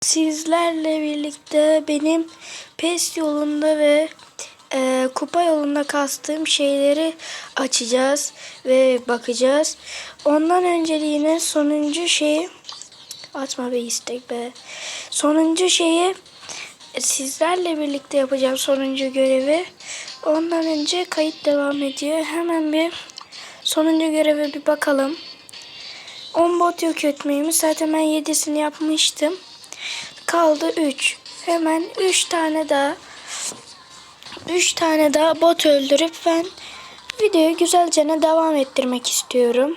Sizlerle birlikte benim PES yolunda ve e, kupa yolunda kastığım şeyleri açacağız ve bakacağız. Ondan önceliğine sonuncu şeyi atma be istek be. Sonuncu şeyi sizlerle birlikte yapacağım sonuncu görevi. Ondan önce kayıt devam ediyor. Hemen bir sonuncu göreve bir bakalım. 10 bot yok etmeyimiz. Zaten ben 7'sini yapmıştım. Kaldı 3. Hemen 3 tane daha 3 tane daha bot öldürüp ben videoyu güzelce devam ettirmek istiyorum.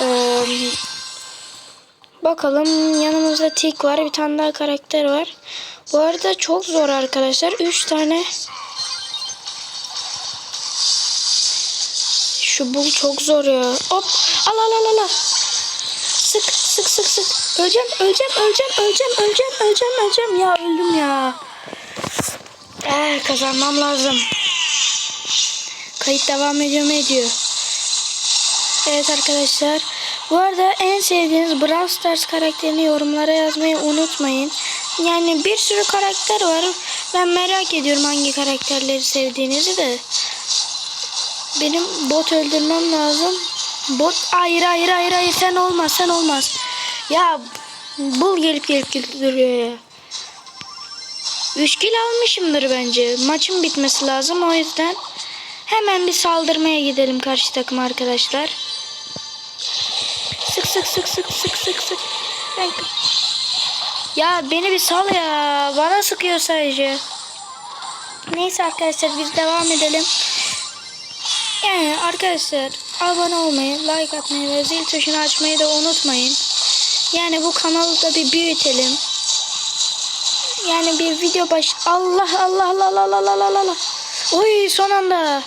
Ee, bakalım yanımızda Tik var. Bir tane daha karakter var. Bu arada çok zor arkadaşlar. 3 tane Şu bul çok zor ya. Hop. Al al al. al. Sık sık sık sık. Öleceğim öleceğim öleceğim öleceğim öleceğim öleceğim öleceğim. Ya öldüm ya. Eh, kazanmam lazım. Kayıt devam ediyor mu ediyor. Evet arkadaşlar. Bu arada en sevdiğiniz Brawl Stars karakterini yorumlara yazmayı unutmayın. Yani bir sürü karakter var. Ben merak ediyorum hangi karakterleri sevdiğinizi de. Benim bot öldürmem lazım. Bot hayır hayır hayır hayır sen olmaz sen olmaz. Ya bul gelip gelip gelip duruyor ya. 3 kill almışımdır bence. Maçın bitmesi lazım o yüzden hemen bir saldırmaya gidelim karşı takım arkadaşlar. Sık sık sık sık sık sık sık. Ben... Ya beni bir sal ya. Bana sıkıyor sadece. Neyse arkadaşlar biz devam edelim. Arkadaşlar abone olmayı, like atmayı ve zil tuşunu açmayı da unutmayın. Yani bu kanalı da bir büyütelim. Yani bir video baş... Allah Allah Allah Allah Allah Allah Allah. Oy son anda.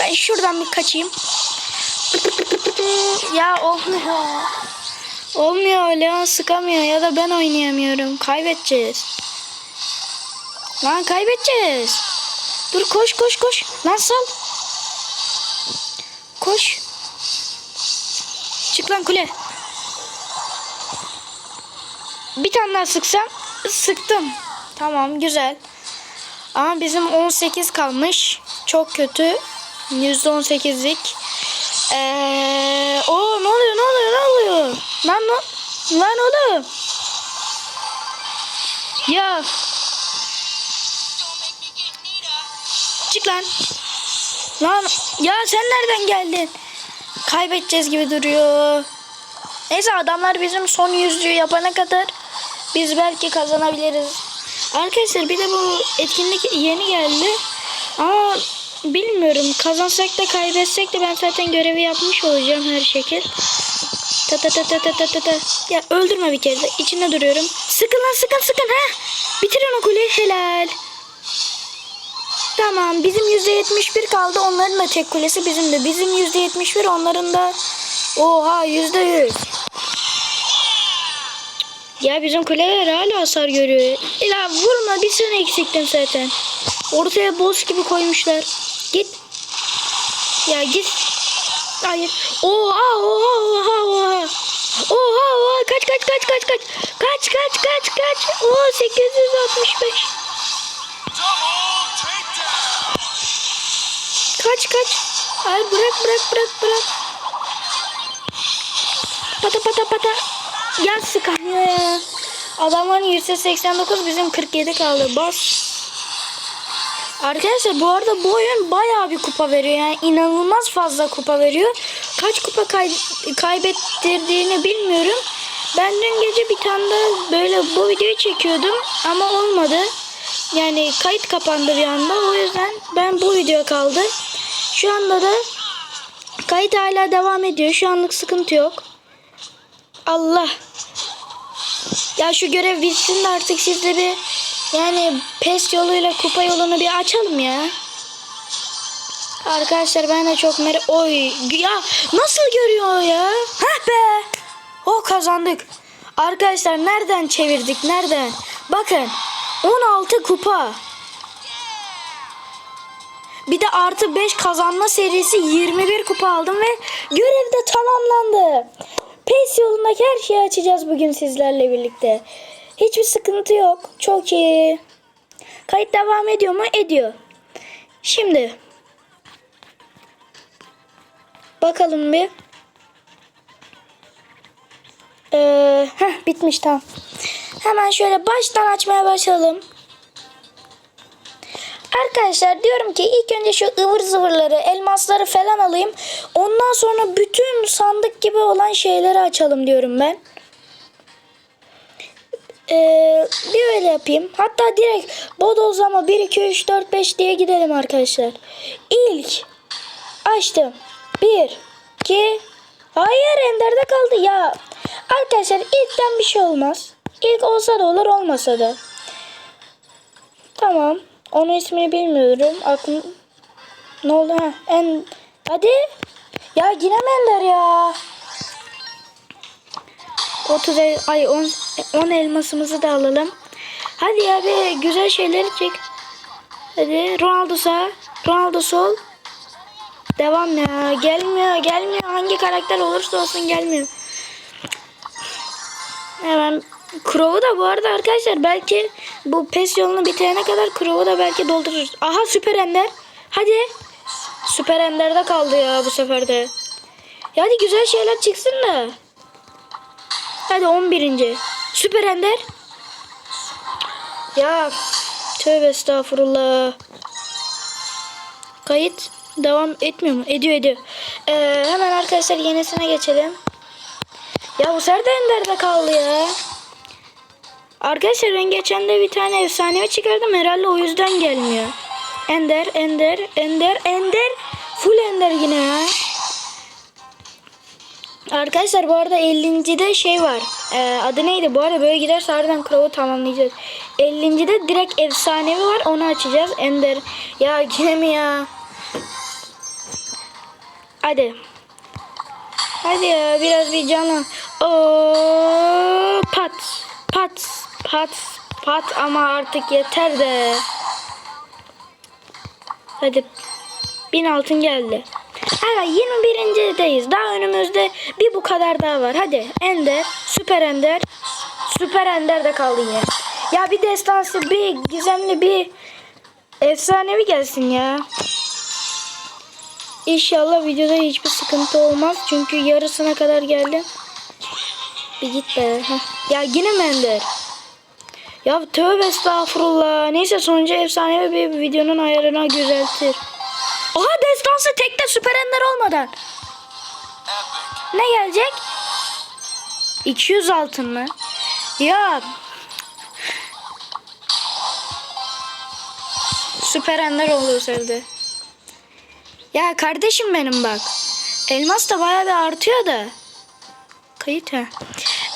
Ben şuradan bir kaçayım. ya olmuyor. Olmuyor Leon sıkamıyor ya da ben oynayamıyorum. Kaybedeceğiz. Lan kaybedeceğiz. Dur koş koş koş. Lan sal. Koş. Çık lan kule. Bir tane daha sıksam. Sıktım. Tamam güzel. Ama bizim 18 kalmış. Çok kötü. %18'lik. Ee, o ne oluyor ne oluyor ne oluyor? Lan lan, lan oğlum. Ya Çık lan. Lan ya sen nereden geldin? Kaybedeceğiz gibi duruyor. Neyse adamlar bizim son yüzüğü yapana kadar biz belki kazanabiliriz. Arkadaşlar bir de bu etkinlik yeni geldi. Ama bilmiyorum kazansak da kaybetsek de ben zaten görevi yapmış olacağım her şekil. Ta ta ta ta ta ta ta ta. Ya öldürme bir kere de içinde duruyorum. Sıkın lan sıkın sıkın ha. Bitirin o kuleyi helal. Tamam bizim %71 kaldı. Onların da tek kulesi bizim de. Bizim %71 onların da oha %100. Ya bizim kuleler hala hasar görüyor. İla vurma bir sen eksiktin zaten. Ortaya boss gibi koymuşlar. Git. Ya git. Hayır. Oha oha oha oha. Oha oha kaç kaç kaç kaç kaç. Kaç kaç kaç kaç. Oo 865. Kaç kaç. Hayır bırak bırak bırak bırak. Pata pata pata. Ya sıkamıyor ya. Adamların %89 bizim 47 kaldı. Bas. Arkadaşlar bu arada bu oyun bayağı bir kupa veriyor. Yani inanılmaz fazla kupa veriyor. Kaç kupa kay kaybettirdiğini bilmiyorum. Ben dün gece bir tane de böyle bu videoyu çekiyordum ama olmadı. Yani kayıt kapandı bir anda. O yüzden ben bu video kaldı. Şu anda da kayıt hala devam ediyor. Şu anlık sıkıntı yok. Allah. Ya şu görev bitsin de artık sizle bir yani pes yoluyla kupa yolunu bir açalım ya. Arkadaşlar ben de çok merak... Oy ya nasıl görüyor ya? Hah be. O kazandık. Arkadaşlar nereden çevirdik nereden? Bakın 16 kupa. Bir de artı 5 kazanma serisi 21 kupa aldım ve görev de tamamlandı. PES yolundaki her şeyi açacağız bugün sizlerle birlikte. Hiçbir sıkıntı yok. Çok iyi. Kayıt devam ediyor mu? Ediyor. Şimdi bakalım bir. Ee, heh, bitmiş tamam. Hemen şöyle baştan açmaya başlayalım. Arkadaşlar diyorum ki ilk önce şu ıvır zıvırları, elmasları falan alayım. Ondan sonra bütün sandık gibi olan şeyleri açalım diyorum ben. Ee, bir öyle yapayım. Hatta direkt bodozlama 1, 2, 3, 4, 5 diye gidelim arkadaşlar. İlk açtım. 1, 2, hayır enderde kaldı ya. Arkadaşlar ilkten bir şey olmaz. İlk olsa da olur olmasa da. Tamam. Onun ismini bilmiyorum. Aklım... Ne oldu ha? En... Hadi. Ya yine Mender ya. 30 el... ay 10 10 elmasımızı da alalım. Hadi ya bir güzel şeyleri çek. Hadi Ronaldo sağ, Ronaldo sol. Devam ya. Gelmiyor, gelmiyor. Hangi karakter olursa olsun gelmiyor. Hemen Crow'u da bu arada arkadaşlar belki bu pes yolunu bitirene kadar Crow'u da belki doldururuz. Aha Süper Ender. Hadi. Süper Ender'de kaldı ya bu sefer de. Hadi güzel şeyler çıksın da. Hadi 11. Süper Ender. Ya tövbe estağfurullah. Kayıt devam etmiyor mu? Ediyor ediyor. Ee, hemen arkadaşlar yenisine geçelim. Ya bu sefer de Ender'de kaldı ya. Arkadaşlar ben geçen de bir tane efsanevi çıkardım. Herhalde o yüzden gelmiyor. Ender, Ender, Ender, Ender. Full Ender yine ya. Arkadaşlar bu arada 50. de şey var. Ee, adı neydi? Bu arada böyle giderse harbiden Crow'u tamamlayacağız. 50. de direkt efsanevi var. Onu açacağız. Ender. Ya yine mi ya? Hadi. Hadi ya biraz bir canı. Oo, pat pat pat pat ama artık yeter de. Hadi. Bin altın geldi. Evet 21.deyiz. Daha önümüzde bir bu kadar daha var. Hadi Ender, Süper Ender. Süper Ender de kaldı yine. Ya bir destansı, bir gizemli, bir efsanevi gelsin ya. İnşallah videoda hiçbir sıkıntı olmaz. Çünkü yarısına kadar geldim. Bir git be. Heh. Ya yine Mender. Ya tövbe estağfurullah. Neyse sonucu efsanevi bir videonun ayarına düzeltir. Oha destansı tekte süper ender olmadan. Ne gelecek? 200 altın mı? Ya. Süper ender oluyor sevdi. Ya kardeşim benim bak. Elmas da bayağı bir artıyor da. Kayıt ha.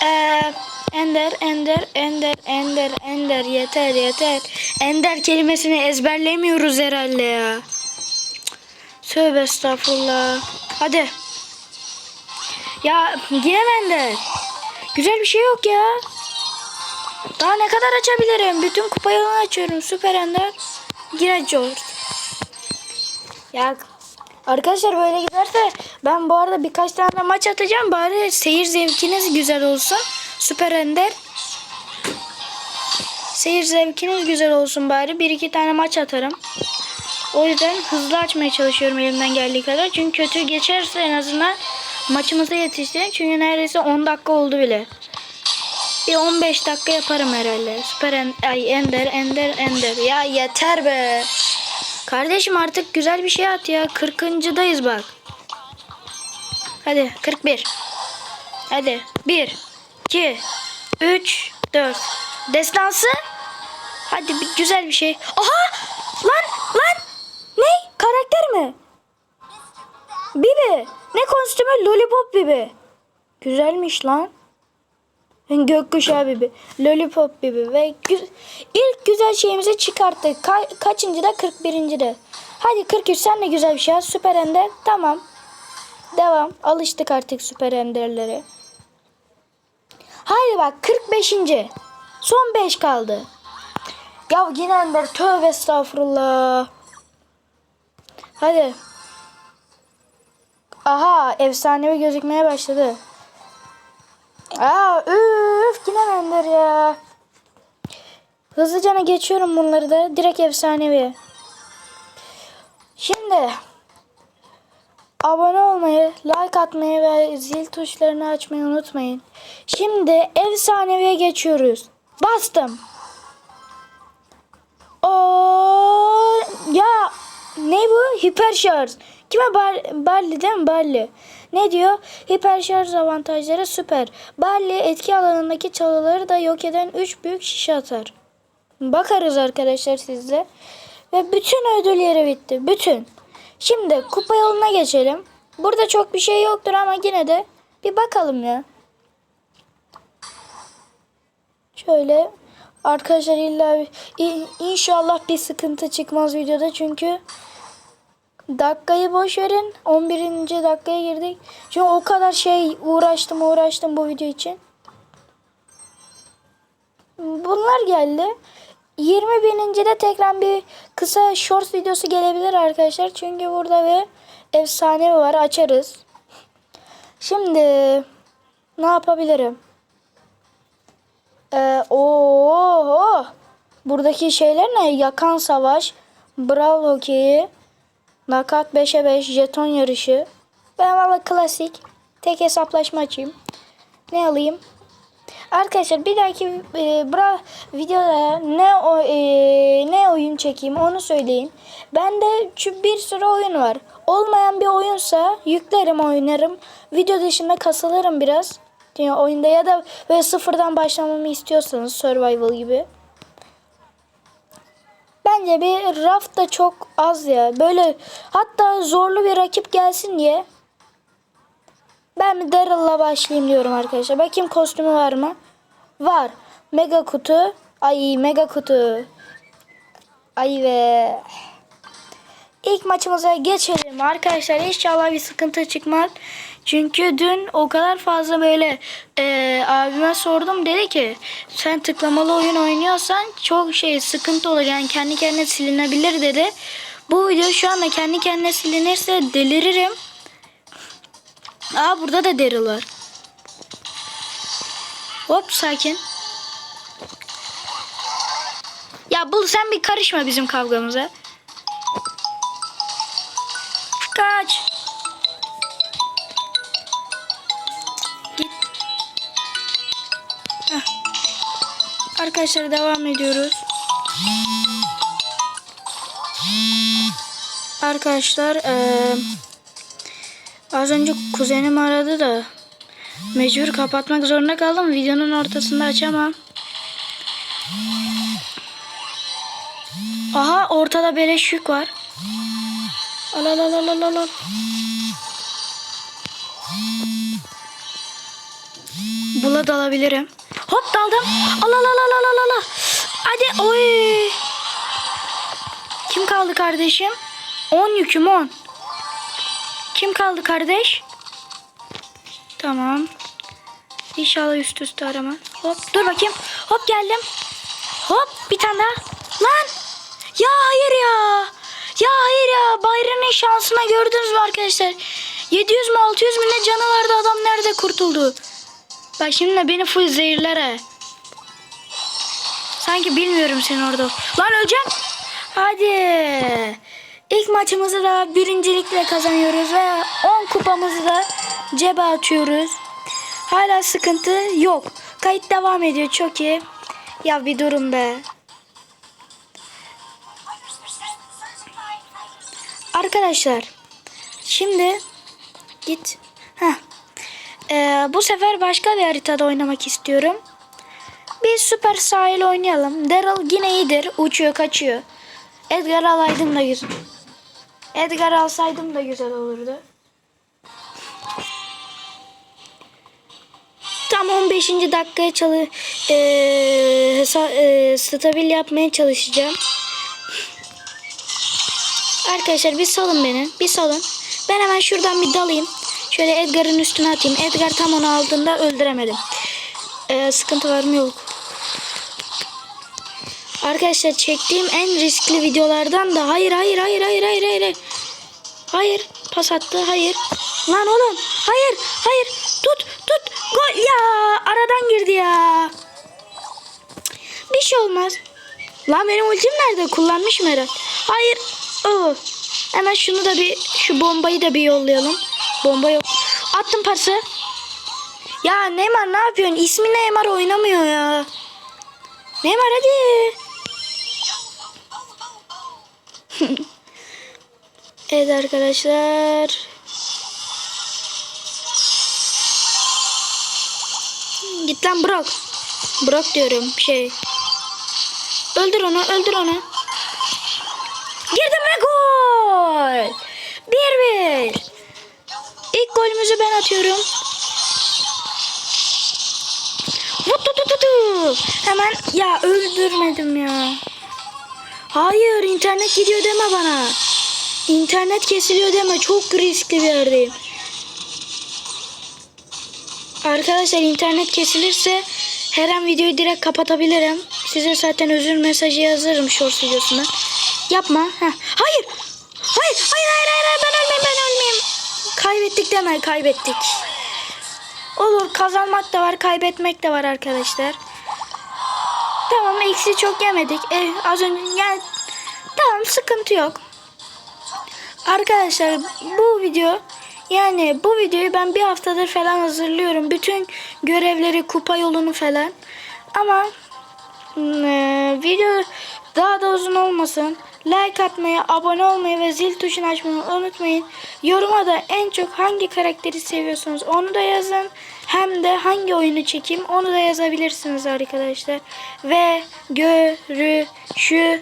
Ee, ender, ender, ender, ender, ender. Yeter, yeter. Ender kelimesini ezberlemiyoruz herhalde ya. Tövbe estağfurullah. Hadi. Ya yine bende. Güzel bir şey yok ya. Daha ne kadar açabilirim? Bütün kupa yolunu açıyorum. Süper Ender. Yine George. Ya arkadaşlar böyle giderse ben bu arada birkaç tane maç atacağım. Bari seyir zevkiniz güzel olsun. Süper Ender. Seyir zevkiniz güzel olsun bari. Bir iki tane maç atarım. O yüzden hızlı açmaya çalışıyorum elimden geldiği kadar. Çünkü kötü geçerse en azından maçımıza yetiştirelim. Çünkü neredeyse 10 dakika oldu bile. Bir 15 dakika yaparım herhalde. Süper en ay ender ender ender. Ya yeter be. Kardeşim artık güzel bir şey at ya. 40.dayız bak. Hadi 41. Hadi 1 2 3 4. Destansı. Hadi bir güzel bir şey. Aha! Lan lan! Ne? Karakter mi? Bibi. Ne kostümü? Lollipop Bibi. Güzelmiş lan. Gökkuşağı Bibi. Lollipop Bibi. Ve gü- ilk güzel şeyimizi çıkarttık. Ka- kaçıncı da? 41. de. Hadi 43 sen de güzel bir şey yaz. Süper Ender. Tamam. Devam. Alıştık artık Süper Ender'lere. Haydi bak 45. Son 5 kaldı. Ya yine Ender tövbe estağfurullah. Hadi. Aha efsanevi gözükmeye başladı. Aa üf yine render ya. Hızlıca geçiyorum bunları da. Direkt efsanevi. Şimdi abone olmayı, like atmayı ve zil tuşlarını açmayı unutmayın. Şimdi efsaneviye geçiyoruz. Bastım. Oo, ya ne bu? Hiper şarj. Kime bar, Barley değil mi? Barley. Ne diyor? Hiper şarj avantajları süper. Barley etki alanındaki çalıları da yok eden 3 büyük şişe atar. Bakarız arkadaşlar sizle. Ve bütün ödülleri bitti. Bütün. Şimdi kupa yoluna geçelim. Burada çok bir şey yoktur ama yine de bir bakalım ya. Şöyle arkadaşlar illa bir- i- inşallah bir sıkıntı çıkmaz videoda çünkü dakikayı boş verin 11. dakikaya girdik. Çünkü o kadar şey uğraştım uğraştım bu video için. Bunlar geldi. 20 binincide tekrar bir kısa short videosu gelebilir arkadaşlar. Çünkü burada bir efsane var açarız. Şimdi ne yapabilirim? Ee, oo, buradaki şeyler ne? Yakan savaş, brawl hokeyi, nakat 5'e 5, jeton yarışı. Ben valla klasik tek hesaplaşma açayım. Ne alayım? Arkadaşlar bir dahaki e, bra videoda ne o e, ne oyun çekeyim onu söyleyin. Bende şu bir sürü oyun var. Olmayan bir oyunsa yüklerim oynarım. Video dışında kasılırım biraz. Yani oyunda ya da böyle sıfırdan başlamamı istiyorsanız survival gibi. Bence bir raft da çok az ya. Böyle hatta zorlu bir rakip gelsin diye ben bir Daryl'la başlayayım diyorum arkadaşlar. Bakayım kostümü var mı? Var. Mega kutu. Ay mega kutu. Ay ve İlk maçımıza geçelim arkadaşlar. İnşallah bir sıkıntı çıkmaz. Çünkü dün o kadar fazla böyle e, abime sordum dedi ki sen tıklamalı oyun oynuyorsan çok şey sıkıntı olur yani kendi kendine silinebilir dedi. Bu video şu anda kendi kendine silinirse deliririm. Aa burada da Daryl var. Hop sakin. Ya bul sen bir karışma bizim kavgamıza. Kaç. Git. Heh. Arkadaşlar devam ediyoruz. Arkadaşlar eee Az önce kuzenim aradı da mecbur kapatmak zorunda kaldım. Videonun ortasında açamam. Aha ortada beleş yük var. Al al al al al al. Bula dalabilirim. Hop daldım. Al al al al al al al. Hadi oy. Kim kaldı kardeşim? 10 yüküm 10. Kim kaldı kardeş? Tamam. İnşallah üst üste arama. Hop dur bakayım. Hop geldim. Hop bir tane daha. Lan. Ya hayır ya. Ya hayır ya. Bayramın şansına gördünüz mü arkadaşlar? 700 mü 600 mü ne canı vardı adam nerede kurtuldu? Bak şimdi de beni full zehirler he. Sanki bilmiyorum seni orada. Lan öleceğim. Hadi. İlk maçımızı da birincilikle kazanıyoruz ve 10 kupamızı da cebe atıyoruz. Hala sıkıntı yok. Kayıt devam ediyor çok iyi. Ya bir durun be. Arkadaşlar şimdi git. Heh. Ee, bu sefer başka bir haritada oynamak istiyorum. Bir süper sahil oynayalım. Daryl yine iyidir. Uçuyor kaçıyor. Edgar alaydım da güzel. Edgar alsaydım da güzel olurdu. Tam 15. dakikaya çalı e, e, stabil yapmaya çalışacağım. Arkadaşlar bir salın beni. Bir salın. Ben hemen şuradan bir dalayım. Şöyle Edgar'ın üstüne atayım. Edgar tam onu aldığında öldüremedim. E, sıkıntı var mı yok. Arkadaşlar çektiğim en riskli videolardan da hayır hayır hayır hayır hayır hayır. Hayır. Pas attı. Hayır. Lan oğlum. Hayır. Hayır. Tut. Tut. Gol. Ya. Aradan girdi ya. Bir şey olmaz. Lan benim ultim nerede? Kullanmışım herhalde. Hayır. Oo. Hemen şunu da bir şu bombayı da bir yollayalım. Bomba yok. Attım pası. Ya Neymar ne yapıyorsun? İsmi Neymar oynamıyor ya. Neymar hadi. evet arkadaşlar. Git lan Brock. Brock diyorum şey. Öldür onu, öldür onu. Girdim ve gol. 1-1. İlk golümüzü ben atıyorum. Tut tut tut. Hemen ya öldürmedim ya. Hayır internet gidiyor deme bana. İnternet kesiliyor deme. Çok riskli bir yerdeyim. Arkadaşlar internet kesilirse her an videoyu direkt kapatabilirim. Size zaten özür mesajı yazarım shorts videosuna. Yapma. Heh. Hayır. Hayır hayır hayır. hayır. Ben ölmeyeyim ben ölmeyeyim. Kaybettik deme kaybettik. Olur kazanmak da var kaybetmek de var arkadaşlar. Tamam eksi çok yemedik. Eh, az önce gel. Tamam sıkıntı yok. Arkadaşlar bu video yani bu videoyu ben bir haftadır falan hazırlıyorum. Bütün görevleri kupa yolunu falan. Ama mm, e, video daha da uzun olmasın. Like atmayı, abone olmayı ve zil tuşunu açmayı unutmayın. Yoruma da en çok hangi karakteri seviyorsunuz onu da yazın. Hem de hangi oyunu çekeyim onu da yazabilirsiniz arkadaşlar. Ve görüşürüz.